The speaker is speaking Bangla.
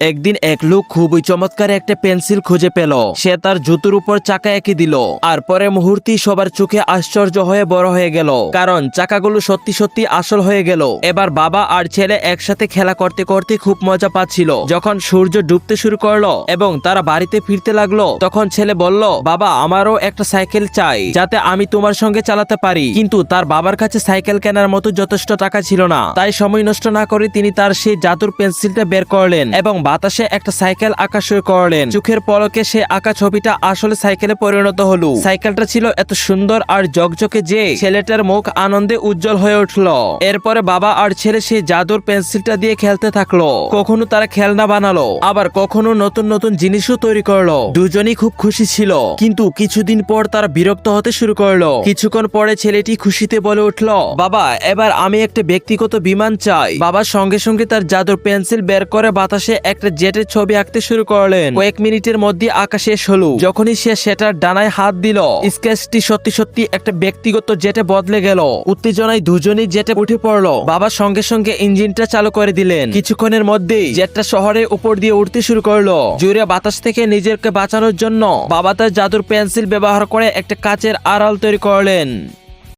একদিন এক লোক খুবই চমৎকার একটা পেন্সিল খুঁজে পেল। সে তার জুতোর উপর চাকা এঁকে দিল। আর পরে মুহূর্তেই সবার চোখে আশ্চর্য হয়ে বড় হয়ে গেল। কারণ চাকাগুলো সত্যি সত্যি আসল হয়ে গেল। এবার বাবা আর ছেলে একসাথে খেলা করতে করতে খুব মজা পাচ্ছিল। যখন সূর্য ডুবতে শুরু করল এবং তারা বাড়িতে ফিরতে লাগল, তখন ছেলে বলল, বাবা, আমারও একটা সাইকেল চাই, যাতে আমি তোমার সঙ্গে চালাতে পারি। কিন্তু তার বাবার কাছে সাইকেল কেনার মতো যথেষ্ট টাকা ছিল না। তাই সময় নষ্ট না করে তিনি তার সেই জাদুর পেন্সিলটা বের করলেন এবং বাতাসে একটা সাইকেল আঁকা শুরু করলেন। চোখের পলকে সে আঁকা ছবিটা আসলে সাইকেলে পরিণত হলো। সাইকেলটা ছিল এত সুন্দর আর জকজকে যে ছেলেটার মুখ আনন্দে উজ্জ্বল হয়ে উঠল। এরপরে বাবা আর ছেলে সেই জাদুর পেন্সিলটা দিয়ে খেলতে থাকল। কখনো তারা খেলনা বানালো, আবার কখনো নতুন নতুন জিনিসও তৈরি করল। দুজনই খুব খুশি ছিল, কিন্তু কিছুদিন পর তারা বিরক্ত হতে শুরু করল। কিছুক্ষণ পরে ছেলেটি খুশিতে বলে উঠল, বাবা, এবার আমি একটা ব্যক্তিগত বিমান চাই। বাবা সঙ্গে সঙ্গে তার জাদুর পেন্সিল বের করে বাতাসে একটা জেটের ছবি আঁকতে শুরু করলেন। কয়েক মিনিটের মধ্যে আঁকা শেষ হলো। যখনই সে সেটার ডানায় হাত দিল, স্কেচটি সত্যি সত্যি একটা ব্যক্তিগত জেটে বদলে গেল। উত্তেজনায় দুজনেই জেটে উঠে পড়ল। বাবা সঙ্গে সঙ্গে ইঞ্জিনটা চালু করে দিলেন। কিছুক্ষণের মধ্যেই জেটটা শহরের উপর দিয়ে উঠতে শুরু করল। জুড়ে বাতাস থেকে নিজেকে বাঁচানোর জন্য বাবা তার জাদুর পেন্সিল ব্যবহার করে একটা কাচের আড়াল তৈরি করলেন।